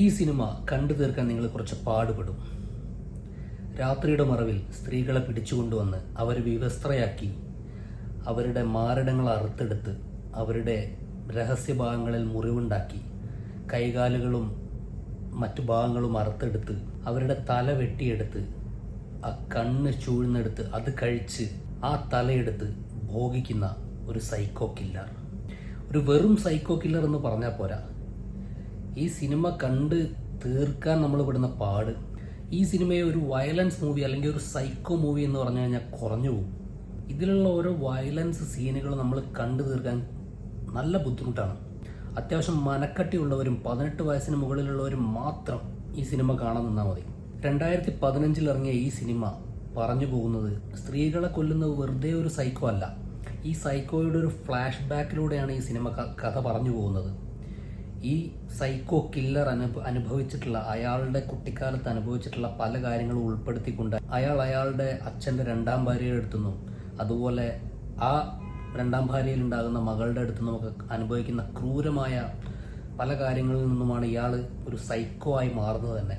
ഈ സിനിമ കണ്ടു തീർക്കാൻ നിങ്ങൾ കുറച്ച് പാടുപെടും. രാത്രിയുടെ മറവിൽ സ്ത്രീകളെ പിടിച്ചുകൊണ്ടുവന്ന് അവരെ വിവസ്ത്രയാക്കി അവരുടെ മാരടങ്ങൾ അറുത്തെടുത്ത് അവരുടെ രഹസ്യഭാഗങ്ങളിൽ മുറിവുണ്ടാക്കി കൈകാലുകളും മറ്റു ഭാഗങ്ങളും അറുത്തെടുത്ത് അവരുടെ തല വെട്ടിയെടുത്ത് ആ കണ്ണ് ചൂഴ്ന്നെടുത്ത് അത് കഴിച്ച് ആ തലയെടുത്ത് ഭോഗിക്കുന്ന ഒരു സൈക്കോ കില്ലർ. ഒരു വെറും സൈക്കോ കില്ലർ എന്ന് പറഞ്ഞാൽ പോരാ. ഈ സിനിമ കണ്ട് തീർക്കാൻ നമ്മൾ പെടുന്ന പാട്. ഈ സിനിമയെ ഒരു വയലൻസ് മൂവി അല്ലെങ്കിൽ ഒരു സൈക്കോ മൂവി എന്ന് പറഞ്ഞു കഴിഞ്ഞാൽ കുറഞ്ഞു പോകും. ഇതിലുള്ള ഓരോ വയലൻസ് സീനുകൾ നമ്മൾ കണ്ടു തീർക്കാൻ നല്ല ബുദ്ധിമുട്ടാണ്. അത്യാവശ്യം മനക്കട്ടിയുള്ളവരും പതിനെട്ട് വയസ്സിന് മുകളിലുള്ളവരും മാത്രം ഈ സിനിമ കാണാൻ നിന്നാൽ മതി. രണ്ടായിരത്തി പതിനഞ്ചിൽ ഇറങ്ങിയ ഈ സിനിമ പറഞ്ഞു പോകുന്നത് സ്ത്രീകളെ കൊല്ലുന്നത് വെറുതെ ഒരു സൈക്കോ അല്ല. ഈ സൈക്കോയുടെ ഒരു ഫ്ലാഷ് ബാക്കിലൂടെയാണ് ഈ സിനിമ കഥ പറഞ്ഞു പോകുന്നത്. ഈ സൈക്കോ കില്ലർ അനുഭ അനുഭവിച്ചിട്ടുള്ള അയാളുടെ കുട്ടിക്കാലത്ത് അനുഭവിച്ചിട്ടുള്ള പല കാര്യങ്ങളും ഉൾപ്പെടുത്തിക്കൊണ്ട് അയാൾ അയാളുടെ അച്ഛന്റെ രണ്ടാം ഭാര്യയുടെ അടുത്തുനിന്നും അതുപോലെ ആ രണ്ടാം ഭാര്യയിൽ ഉണ്ടാകുന്ന മകളുടെ അടുത്ത് നമുക്ക് അനുഭവിക്കുന്ന ക്രൂരമായ പല കാര്യങ്ങളിൽ നിന്നുമാണ് ഇയാൾ ഒരു സൈക്കോ ആയി മാറുന്നത് തന്നെ.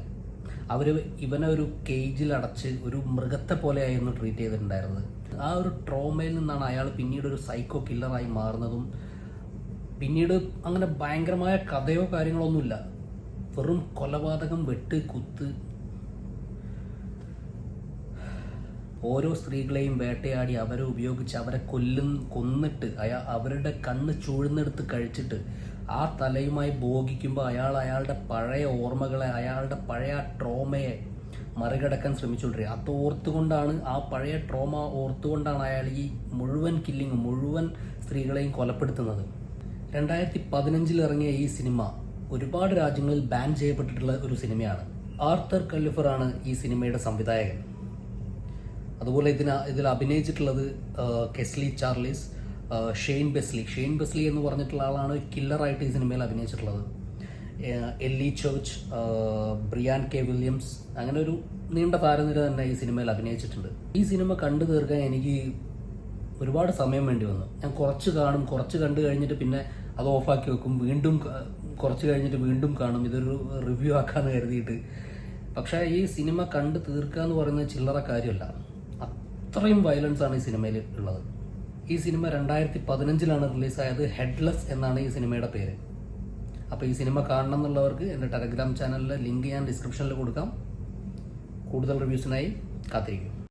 അവർ ഇവനെ ഒരു കേജിൽ അടച്ച് ഒരു മൃഗത്തെ പോലെയായിരുന്നു ട്രീറ്റ് ചെയ്തിട്ടുണ്ടായിരുന്നത്. ആ ഒരു ട്രോമയിൽ നിന്നാണ് അയാൾ പിന്നീട് ഒരു സൈക്കോ കില്ലറായി മാറുന്നതും പിന്നീട് അങ്ങനെ ഭയങ്കരമായ കഥയോ കാര്യങ്ങളൊന്നുമില്ല. വെറും കൊലപാതകം വെട്ട് കുത്ത്. ഓരോ സ്ത്രീകളെയും വേട്ടയാടി അവരെ ഉപയോഗിച്ച് അവരെ കൊല്ലും കൊന്നിട്ട് അയാൾ അവരുടെ കണ്ണ് ചൂഴ്ന്നെടുത്ത് കഴിച്ചിട്ട് ആ തലയുമായി ഭോഗിക്കുമ്പോൾ അയാൾ അയാളുടെ പഴയ ഓർമ്മകളെ അയാളുടെ പഴയ ട്രോമയെ മറികടക്കാൻ ശ്രമിച്ചുകൊണ്ടിരിക്കുക. അത് ഓർത്തുകൊണ്ടാണ് ആ പഴയ ട്രോമ ഓർത്തുകൊണ്ടാണ് അയാൾ ഈ മുഴുവൻ കില്ലിങ് മുഴുവൻ സ്ത്രീകളെയും കൊലപ്പെടുത്തുന്നത്. രണ്ടായിരത്തി പതിനഞ്ചിൽ ഇറങ്ങിയ ഈ സിനിമ ഒരുപാട് രാജ്യങ്ങളിൽ ബാൻ ചെയ്യപ്പെട്ടിട്ടുള്ള ഒരു സിനിമയാണ്. ആർത്തർ കല്ലിഫറാണ് ഈ സിനിമയുടെ സംവിധായകൻ. അതുപോലെ ഇതിന് ഇതിൽ അഭിനയിച്ചിട്ടുള്ളത് കെസ്ലി Charlize Shane Beasley. Shane Beasley എന്ന് പറഞ്ഞിട്ടുള്ള ആളാണ് കില്ലറായിട്ട് ഈ സിനിമയിൽ അഭിനയിച്ചിട്ടുള്ളത്. എല്ലി ചോച്ച് ബ്രിയാൻ കെ വില്യംസ് അങ്ങനെ ഒരു നീണ്ട താരനിര തന്നെ ഈ സിനിമയിൽ അഭിനയിച്ചിട്ടുണ്ട്. ഈ സിനിമ കണ്ടു തീർക്കാൻ എനിക്ക് ഒരുപാട് സമയം വേണ്ടി വന്നു. ഞാൻ കുറച്ച് കാണും കുറച്ച് കണ്ടു കഴിഞ്ഞിട്ട് പിന്നെ അത് ഓഫാക്കി വെക്കും. വീണ്ടും കുറച്ച് കഴിഞ്ഞിട്ട് വീണ്ടും കാണും. ഇതൊരു റിവ്യൂ ആക്കാന്ന് കരുതിയിട്ട്. പക്ഷേ ഈ സിനിമ കണ്ട് തീർക്കുക എന്ന് പറയുന്നത് ചില്ലറ കാര്യമല്ല. അത്രയും വയലൻസ് ആണ് ഈ സിനിമയിൽ ഉള്ളത്. ഈ സിനിമ രണ്ടായിരത്തി പതിനഞ്ചിലാണ് റിലീസായത് ഹെഡ്ലെസ് എന്നാണ് ഈ സിനിമയുടെ പേര്. അപ്പോൾ ഈ സിനിമ കാണണം എന്നുള്ളവർക്ക് എന്റെ ടെലഗ്രാം ചാനലിലെ ലിങ്ക് ഞാൻ ഡിസ്ക്രിപ്ഷനിൽ കൊടുക്കാം. കൂടുതൽ റിവ്യൂസിനായി കാത്തിരിക്കും.